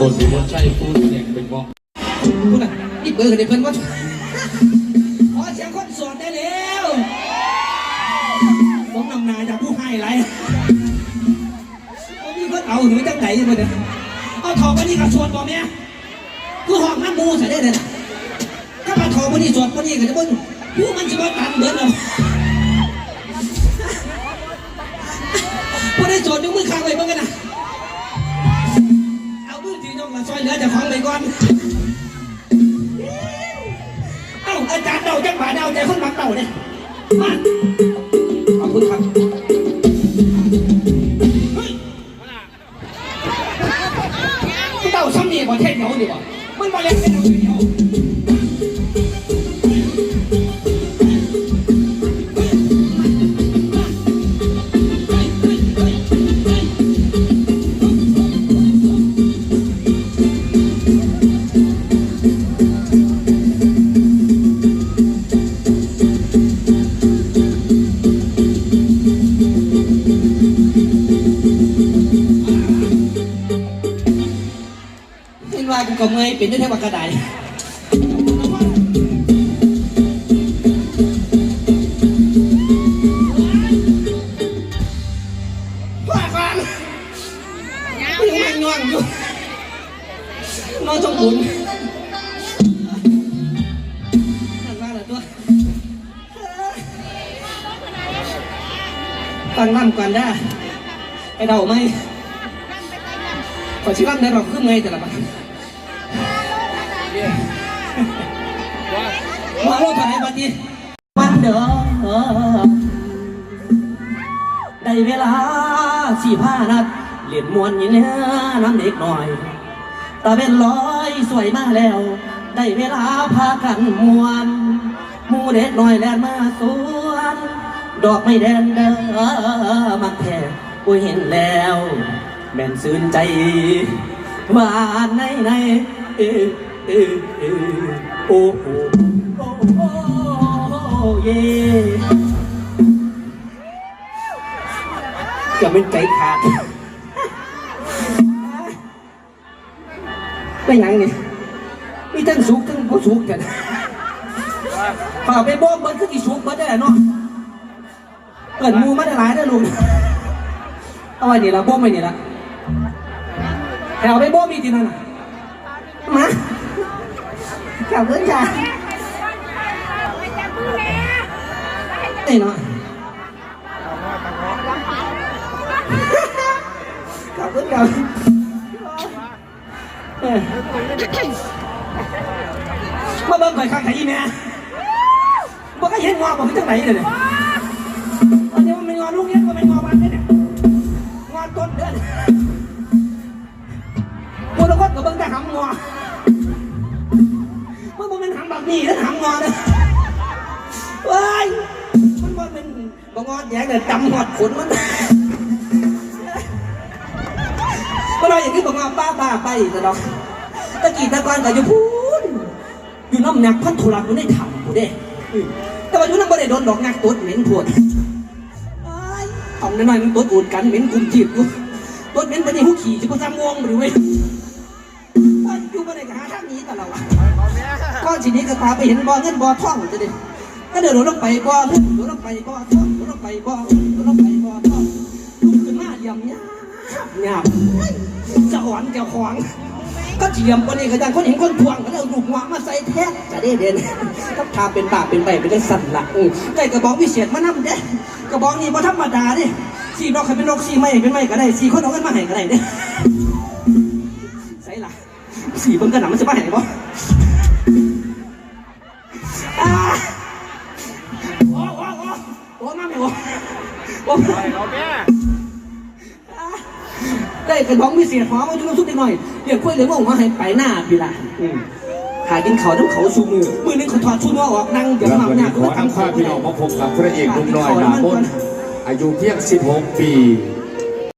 ต้นที่ว่าใช่พูดเสียงเป็นบอกพูดน่ะนี่เบอร์เดี๋ยวเพิ่นว่าขอเสียงคนโสดได้แล้วผมนำนายจากผู้ให้ไรว่ามีคนเอาหรือจังไหนยังไงเนี่ยเอาทองมานี่กับสวดบอกเนี่ยคือหองน้ำมูใส่ได้เลยถ้ามาทองมานี่สวดมานี่ก็จะบ่นผู้มันจะมาตันเบิดเลยพอได้สวดยกมือข้างไว้เบิ่งกันนะ มาช่วยเหลือจากของไปก่อน เอ้าอาจารย์เดาจังหวะเดาใจคนมักเดาเนี่ยมาขอบคุณครับเต่าซ้ำนี่กว่เทศเหนียวนี่บ่มันมาเล่นเป็นเหนียว ก็เมอยเป็นได้แค่ว่ากระไดว่าฟังยังไม่ง่วงอยู่นอนจงบุญนั่นว่าละตัวฟังน้ำก่อนได้ไปเดาไหมขอชิลับในรอบขึ้นไงแต่ละบัน มาโลกผ่านบัดนี้วันเดิมได้เวลาสี่ผ้านัดเหรียญมวนยิงเนื้อน้ำเด็กหน่อยตาเป็นร้อยสวยมาแล้ว ได้เวลาพากันมวนมูเด็กหน่อยแลนมาสวน ดอกไม่แดนเด้อมักแท้กูเห็นแล้วแม่นซื่นใจว่าในใน เอเออเอโอ้โหโอ้โหเย่จะเป็นใจขาดไม่หยังนี่มีทั้งสุกทั้งบ่สุกกันพอไปบ่มเบิดคือกี่สุกเบิดได้เนาะเกิดมูมาได้หลายได้ลุงเอาไว้นี่ละบ่มไว้นี่ละแถวไปโบ้มีที่นั่นนะมา ขอบคุณจ้ะไอ้เนาะขอบคุณครับเออมาเบิ่งข่อยข้างไหนอีแม่บ่ก็เห็นงอบ่คือจังไหนเลยเนี่ยอันนี้มันเป็นงอลูกเนี้ยก็เป็นงอบ้านเนี่ยงอต้นเดือนกูตะคนกับเบิ้งแต่หำงอ หนี้แล้วหำงอเลยเว้ยมันบ่เป็นบ่งอแยกเลยจำหอดขนมันก็เลยอย่างนี้บ่งอป้าป้าไปซะดอกตะกี้ตะกอนก็อยู่พูนอยู่น้ำหนักพันธุรักอยู่ในถ้ำกูเด้แต่ว่าอยู่น้ำบ่ได้โดนดอกงักตัวเหม็นพวดเอ้ยเอาหน่อยๆมันตัวอูดกันเหม็นกุมจีบกูตัวเหม็นไปในหูขี่จะกูซ้ำวงหรือเว้ยว่อยู่มาในกหาทางนี้ตลอดว อนสีนี้ก็ตาไปเห็นบ่อเงินบ่อทองจะดิก็เดินลงไปบ่อเงินลงไปบ่อทองลงไปบ่อเงินลงไปบ่อทองลุกขึ้นมาเยี่ยมยาบหยาบจะอ่อนจะขวางก็เจียมคนนี้ก็ยังคนเห็นคนทวงก็เลยเอาลูกหัวมาใส่แท้จะได้เด่นก็ทาเป็นบาปเป็นใบเป็นได้สั่นละอือใกล้กระบอกวิเศษมานั่เด้กระบอกนี้บ่ธรรมดาเด้สีดอกให้เป็นดอกสีไม้เป็นไม้ก็ได้สีคนเอากันมาให้ก็ได้เด้ใส่ละสีเบิ้งกันหนังมันจะมาไหนบ่ ได้กระบ้องมีเสียงหอมมาจุกทุกนิดหน่อยเดี๋ยวคุยเลยว่าผมว่าให้ไปหน้าพี่ละอืมหากินเขาน้ำเขาชูมือมือนึงเขาถอดชุดว่าออกนั่งเดี๋ยวแล้วมาวันหน้านี้ขก็อทำนำเขาพาพี่น้องมาพบกับพระเอกหนุ่มน้อยหนาบนอายุเพียง 16 ปี